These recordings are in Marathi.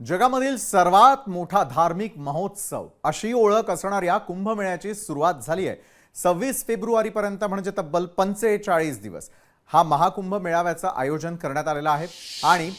जगामधील सर्वात मोठा धार्मिक महोत्सव अशी ओळख असणाऱ्या कुंभमेळ्याची सुरुवात झाली आहे. सव्वीस फेब्रुवारीपर्यंत म्हणजे तब्बल पंचेचाळीस दिवस हा महाकुंभ मेळाव्याचं आयोजन करण्यात आलेलं आहे आणि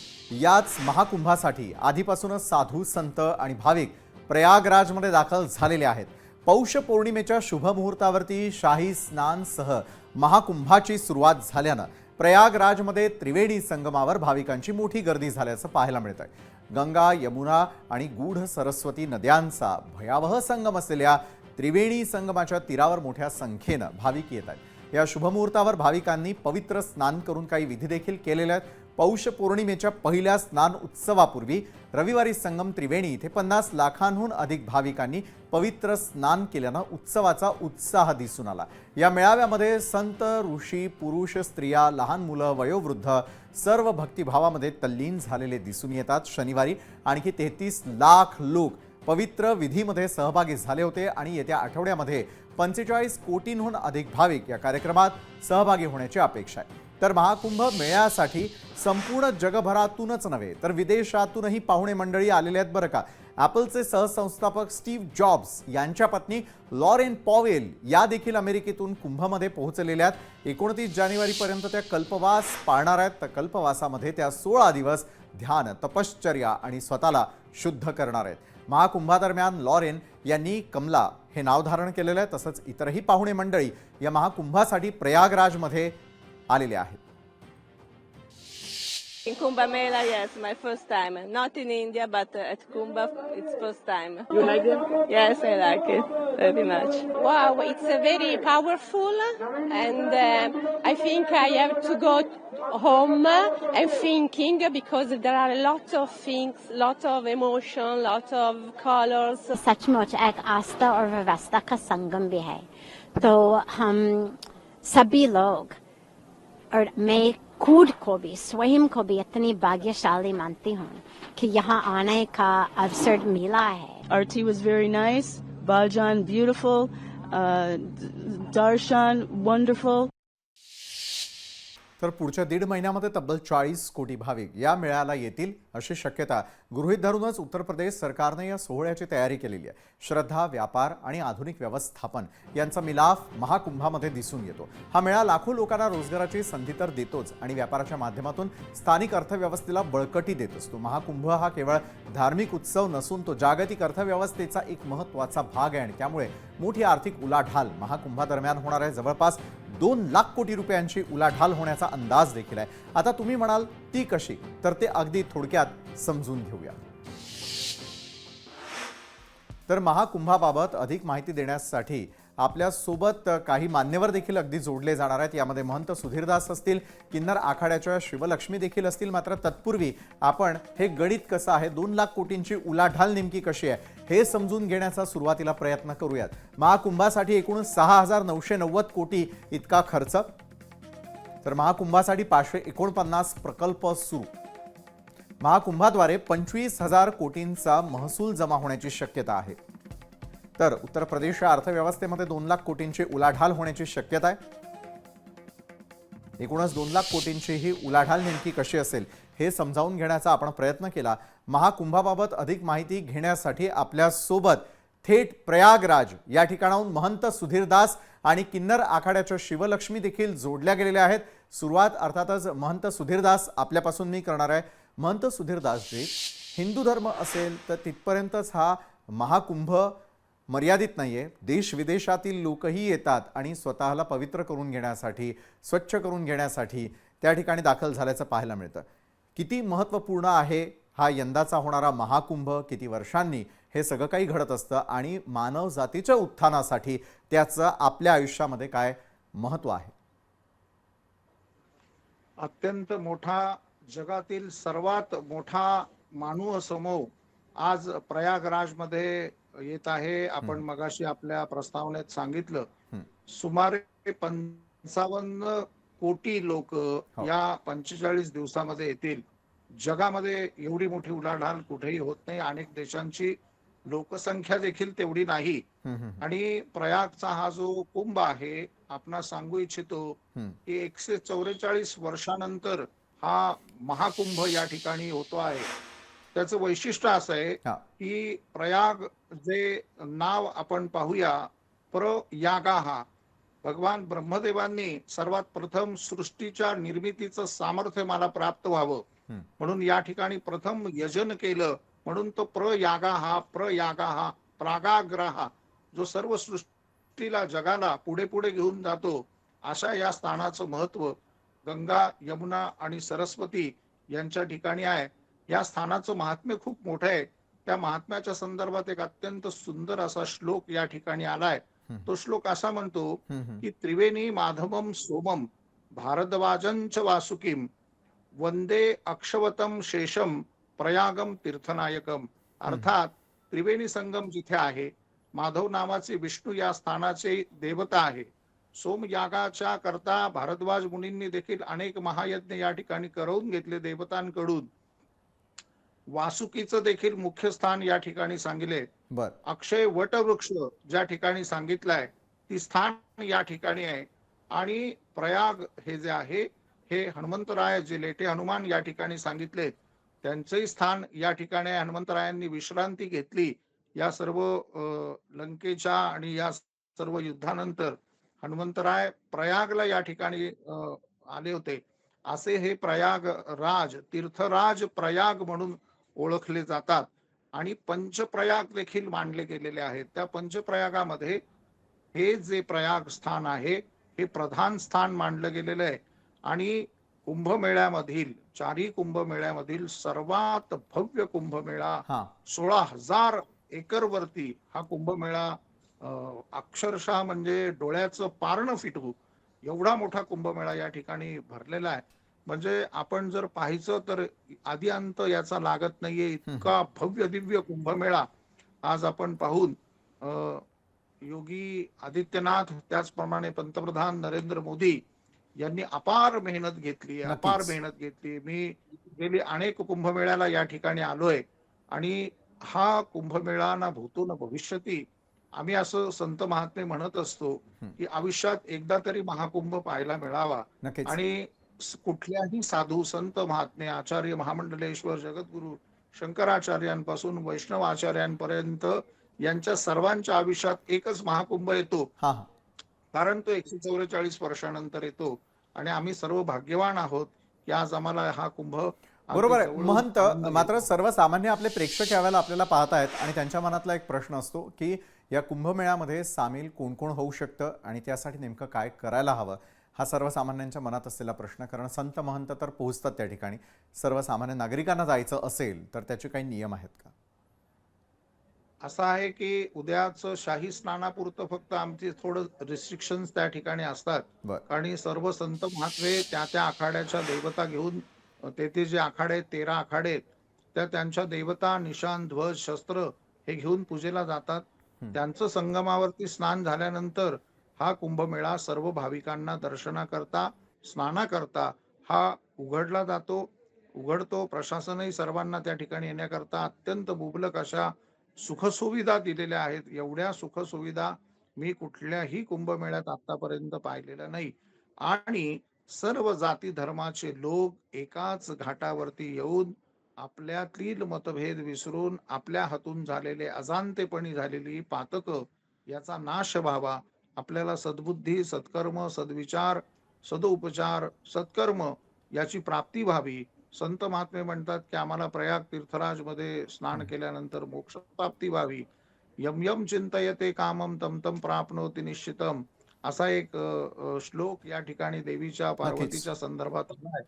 याच महाकुंभासाठी आधीपासूनच साधू संत आणि भाविक प्रयागराजमध्ये दाखल झालेले आहेत. पौष पौर्णिमेच्या शुभमुहूर्तावरती शाही स्नानसह महाकुंभाची सुरुवात झाल्यानं प्रयागराजमध्ये त्रिवेणी संगमावर भाविकांची मोठी गर्दी झाल्याचं पाहायला मिळत आहे गंगा यमुना आणि गूढ सरस्वती नद्यांचा भयावह संगम असलेल्या त्रिवेणी संगमाच्या तीरावर मोठ्या संख्येनं भाविक येत आहेत. या शुभमुहूर्तावर भाविकांनी पवित्र स्नान करून काही विधी देखील केलेल्या आहेत. पौष पौर्णिमेच्या पहिल्या स्नान उत्सवापूर्वी रविवारी संगम त्रिवेणी इथे पन्नास लाखांहून अधिक भाविकांनी पवित्र स्नान केल्यानं उत्सवाचा उत्साह दिसून आला. या मेळाव्यामध्ये संत ऋषी पुरुष स्त्रिया लहान मुलं वयोवृद्ध सर्व भक्तिभावामध्ये तल्लीन झालेले दिसून येतात. शनिवारी आणखी तेहतीस लाख लोक पवित्र विधीमध्ये सहभागी झाले होते आणि येत्या आठवड्यामध्ये पंचेचाळीस कोटींहून अधिक भाविक या कार्यक्रमात सहभागी होण्याची अपेक्षा आहे. तर महाकुंभ मेळ्यासाठी संपूर्ण जगभरातूनच नव्हे तर विदेशातूनही पाहुणे मंडळी आलेले आहेत बरं का. ॲपलचे सहसंस्थापक स्टीव्ह जॉब्स यांच्या पत्नी लॉरेन पॉवेल या देखील अमेरिकेतून कुंभमध्ये पोहोचलेल्या आहेत. एकोणतीस जानेवारीपर्यंत त्या कल्पवास पाळणार आहेत. तर कल्पवासामध्ये त्या सोळा दिवस ध्यान तपश्चर्या आणि स्वतःला शुद्ध करणार आहेत. महाकुंभादरम्यान लॉरेन यांनी कमला हे नाव धारण केलेलं आहे. तसंच इतरही पाहुणे मंडळी या महाकुंभासाठी प्रयागराजमध्ये आलेले आहेत In Kumbh Mela, yes, my first time. Not in India, but uh, at Kumbh, it's first time. You like it? Yes, I like it very much. Wow, it's uh, very powerful, and uh, I think I have to go home and thinking because there are a lot of things, lot of emotion, lot of colors. सचमुच एक आस्था और व्यवस्था का संगम भी है तो हम सभी लोग और मैं खुद को भी स्वयं को भी इतनी भाग्यशाली मानती हूँ कि यहाँ आने का अवसर मिला है Arti was very nice. Baljan, beautiful. Uh, Darshan, wonderful. तर पुढच्या दीड महिन्यामध्ये तब्बल चाळीस कोटी भाविक या मेळ्याला येतील अशी शक्यता गृहीत धरूनच उत्तर प्रदेश सरकारने या सोहळ्याची तयारी केलेली आहे. श्रद्धा व्यापार आणि आधुनिक व्यवस्थापन यांचा मिलाफ महाकुंभामध्ये दिसून येतो. हा मेळा लाखो लोकांना रोजगाराची संधी तर देतोच आणि व्यापाराच्या माध्यमातून स्थानिक अर्थव्यवस्थेला बळकटी देत असतो. महाकुंभ हा केवळ धार्मिक उत्सव नसून तो जागतिक अर्थव्यवस्थेचा एक महत्त्वाचा भाग आहे आणि त्यामुळे मोठी आर्थिक उलाढाल महाकुंभादरम्यान होणार आहे. जवळपास दोन लाख कोटी रुपयांची उलाढाल होण्याचा अंदाज देखील आहे. आता तुम्ही म्हणाल ती कशी? तर ते अगदी थोडक्यात समजून घेऊया. तर महाकुंभाबाबत अधिक माहिती देण्यासाठी आपल्यासोबत काही मान्यवर देखील अगदी जोडले जाणार आहेत. यामध्ये महंत सुधीरदास असतील किन्नर आखाड्याच्या शिवलक्ष्मी देखील असतील. मात्र तत्पूर्वी आपण हे गणित कसं आहे दोन लाख कोटींची उलाढाल नेमकी कशी आहे हे समजून घेण्याचा सुरुवातीला प्रयत्न करूयात. महाकुंभासाठी एकूण सहा हजार नऊशे नव्वद कोटी इतका खर्च. तर महाकुंभासाठी पाचशे एकोणपन्नास प्रकल्प सुरू. महाकुंभाद्वारे पंचवीस हजार कोटींचा महसूल जमा होण्याची शक्यता आहे. तर उत्तर प्रदेशच्या अर्थव्यवस्थेमध्ये दोन लाख कोटींची उलाढाल होण्याची शक्यता आहे. एकूणच दोन लाख कोटींची ही उलाढाल नेमकी कशी असेल हे समजावून घेण्याचा आपण प्रयत्न केला. महाकुंभाबाबत अधिक माहिती घेण्यासाठी आपल्यासोबत थेट प्रयागराज या ठिकाणाहून महंत सुधीरदास आणि किन्नर आखाड्याच्या शिवलक्ष्मी देखील जोडल्या गेलेल्या आहेत. सुरुवात अर्थातच महंत सुधीरदास आपल्यापासून मी करणार आहे. महंत सुधीरदासजी हिंदू धर्म असेल तर तिथपर्यंतच हा महाकुंभ मर्यादित नाही आहे देश विदेशातील लोकही येतात आणि स्वतःला पवित्र करून घेण्यासाठी स्वच्छ करून घेण्यासाठी त्या ठिकाणी दाखल झाल्याचं पाहायला मिळतं. किती महत्त्वपूर्ण आहे हा यंदाचा होणारा महाकुंभ किती वर्षांनी हे सगळं काही घडत असतं आणि मानव जातीच्या उत्थानासाठी त्याचं आपल्या आयुष्यामध्ये काय महत्त्व आहे? अत्यंत मोठा जगातील सर्वात मोठा मानव समूह आज प्रयागराजमध्ये येत आहे. आपण मगाशी आपल्या प्रस्तावनेत सांगितलं. हं. सुमारे पंचावन्न कोटी लोक या पंचेचाळीस दिवसामध्ये येतील. जगामध्ये एवढी मोठी उलाढाल कुठेही होत नाही. अनेक देशांची लोकसंख्या देखील तेवढी नाही. आणि प्रयागचा हा जो कुंभ आहे आपणा सांगू इच्छितो. की एकशे चौवेचाळीस वर्षानंतर हा महाकुंभ या ठिकाणी होतो आहे. त्याचं वैशिष्ट्य असं आहे की प्रयाग जे नाव आपण पाहूया प्रयागा हा भगवान ब्रह्मदेवांनी सर्वात प्रथम सृष्टीच्या निर्मितीचं सामर्थ्य मला प्राप्त व्हावं. म्हणून या ठिकाणी प्रथम यजन केलं म्हणून तो प्रयागा हा प्रयागा हा प्रागाग्र हा जो सर्व सृष्टीला जगाला पुढे पुढे घेऊन जातो अशा या स्थानाचं महत्त्व गंगा यमुना आणि सरस्वती यांच्या ठिकाणी आहे. या स्थानाचं महात्म्य खूप मोठं आहे. त्या महात्म्याच्या संदर्भात एक अत्यंत सुंदर असा श्लोक या ठिकाणी आलाय. तो श्लोक असा म्हणतो. की त्रिवेणी माधवम सोमम भारद्वाजंच वासुकीम वंदे अक्षवतम शेषम प्रयागम तीर्थनायकम अर्थात त्रिवेणी संगम जिथे आहे माधव नावाचे विष्णू या स्थानाचे देवता आहे. सोमयागाच्या करता भारद्वाज मुनींनी देखील अनेक महायज्ञ या ठिकाणी करवून घेतले देवतांकडून. वासुकीचं देखील मुख्य स्थान या ठिकाणी सांगितले. अक्षय वटवृक्ष ज्या ठिकाणी सांगितलंय ती स्थान या ठिकाणी आहे. आणि प्रयाग हे जे आहे हे हनुमंतराय जे लेटे हनुमान या ठिकाणी सांगितले त्यांचंही स्थान या ठिकाणी आहे. हनुमंतरायांनी विश्रांती घेतली. या सर्व लंकेच्या आणि या सर्व युद्धानंतर हनुमंतराय प्रयागला या ठिकाणी आले होते. असे हे प्रयाग राज तीर्थराज प्रयाग म्हणून ओळखले जातात. आणि पंचप्रयाग देखील मानले गेलेले आहेत. त्या पंचप्रयागामध्ये हे जे प्रयाग स्थान आहे हे प्रधान स्थान मानलं गेलेलं आहे. आणि कुंभमेळ्यामधील चारही कुंभमेळ्यामधील सर्वात भव्य कुंभमेळा सोळा हजार एकर वरती हा कुंभमेळा अक्षरशः म्हणजे डोळ्याचं पारणं फिटवू एवढा मोठा कुंभमेळा या ठिकाणी भरलेला आहे. म्हणजे आपण जर पाहायचं तर आधी अंत याचा लागत नाहीये. इतका भव्य दिव्य कुंभमेळा आज आपण पाहून अं, योगी आदित्यनाथ त्याचप्रमाणे पंतप्रधान नरेंद्र मोदी यांनी अपार मेहनत घेतली अपार. मेहनत घेतली मी गेली अनेक कुंभमेळ्याला या ठिकाणी आलोय आणि हा कुंभमेळा ना भूतो ना भविष्यती आम्ही असं संत महात्मे म्हणत असतो की आयुष्यात एकदा तरी महाकुंभ पाहायला मिळावा. आणि कुठल्याही साधू संत महात्मे आचार्य महामंडलेश्वर जगद्गुरु शंकराचार्यांपासून वैष्णव आचार्यांपर्यंत यांच्या सर्वांच्या आयुष्यात एकच महाकुंभ येतो. कारण तो एकशे चौवेचाळीस वर्षानंतर येतो. आणि आम्ही सर्व भाग्यवान आहोत की आज आम्हाला हा कुंभ बरोबर आहे. महंत मात्र. सर्वसामान्य आपले प्रेक्षक यावेळेला आपल्याला पाहतायत आणि त्यांच्या मनातला एक प्रश्न असतो की या कुंभमेळ्यामध्ये सामील कोण कोण होऊ शकतं आणि त्यासाठी नेमकं काय करायला हवं? हा सर्वसामान्यांच्या मनात असलेला प्रश्न कारण संत महंत तर पोहोचतात त्या ठिकाणी. सर्वसामान्य नागरिकांना जायचं असेल तर त्याचे काही नियम आहेत का? असं आहे की उद्याच शाही स्नानापुरतं फक्त आमचे थोडं रिस्ट्रिक्शन्स त्या ठिकाणी असतात. आणि सर्व संत महात्मे त्या त्या आखाड्याच्या देवता घेऊन तेथे जे आखाडे तेरा आखाडे त्या त्यांच्या देवता निशान ध्वज शस्त्र हे घेऊन पूजेला जातात. त्यांचं संगमावरती स्नान झाल्यानंतर हा कुंभमेळा सर्व भाविकांना दर्शनाकरता स्नानाकरता हा उघडला जातो उघडतो. प्रशासनही सर्वांना त्या ठिकाणी येण्याकरता अत्यंत मुबलक अशा सुखसुविधा दिलेल्या आहेत. एवढ्या सुखसुविधा मी कुठल्याही कुंभमेळ्यात आतापर्यंत पाहिलेल्या नाही. आणि सर्व जाती धर्माचे लोक एकाच घाटावरती येऊन आपल्यातील मतभेद विसरून आपल्या हातून झालेले अजाणतेपणी झालेली पातक याचा नाश व्हावा. आपल्याला सद्बुद्धी सत्कर्म सद्विचार सदुपचार सत्कर्म याची प्राप्ती व्हावी. संत महात्मे म्हणतात की आम्हाला प्रयाग तीर्थराजमध्ये स्नान केल्यानंतर मोक्ष प्राप्ती व्हावी. यम यम चिंतयते कामम तम तम प्राप्नोती निश्चितम. असा एक श्लोक या ठिकाणी देवीच्या पार्वतीच्या संदर्भात आहे.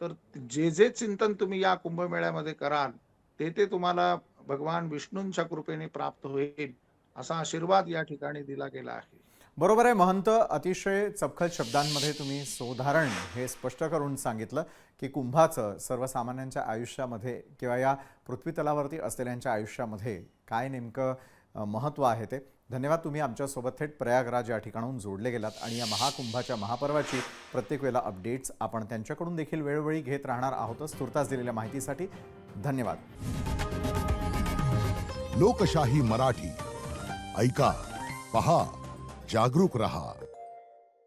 तर जे जे चिंतन तुम्ही या कुंभमेळ्यामध्ये कराल ते ते तुम्हाला भगवान विष्णूंच्या कृपेने प्राप्त होईल असा आशीर्वाद या ठिकाणी दिला गेला आहे. बरोबर आहे महंत. अतिशय चपखल शब्दांमध्ये तुम्ही सोधारण हे स्पष्ट करून सांगितलं की कुंभाचं सर्वसामान्यांच्या आयुष्यामध्ये किंवा या पृथ्वीतलावरती असलेल्यांच्या आयुष्यामध्ये काय नेमकं महत्त्व आहे ते. धन्यवाद. तुम्ही आमच्यासोबत थेट प्रयागराज या ठिकाणाहून जोडले गेलात आणि या महाकुंभाच्या महापर्वाची प्रत्येक वेळेला अपडेट्स आपण त्यांच्याकडून देखील वेळोवेळी घेत राहणार आहोतच. तुर्तास दिलेल्या माहितीसाठी धन्यवाद. लोकशाही मराठी. ऐका पहा जागरूक रहा.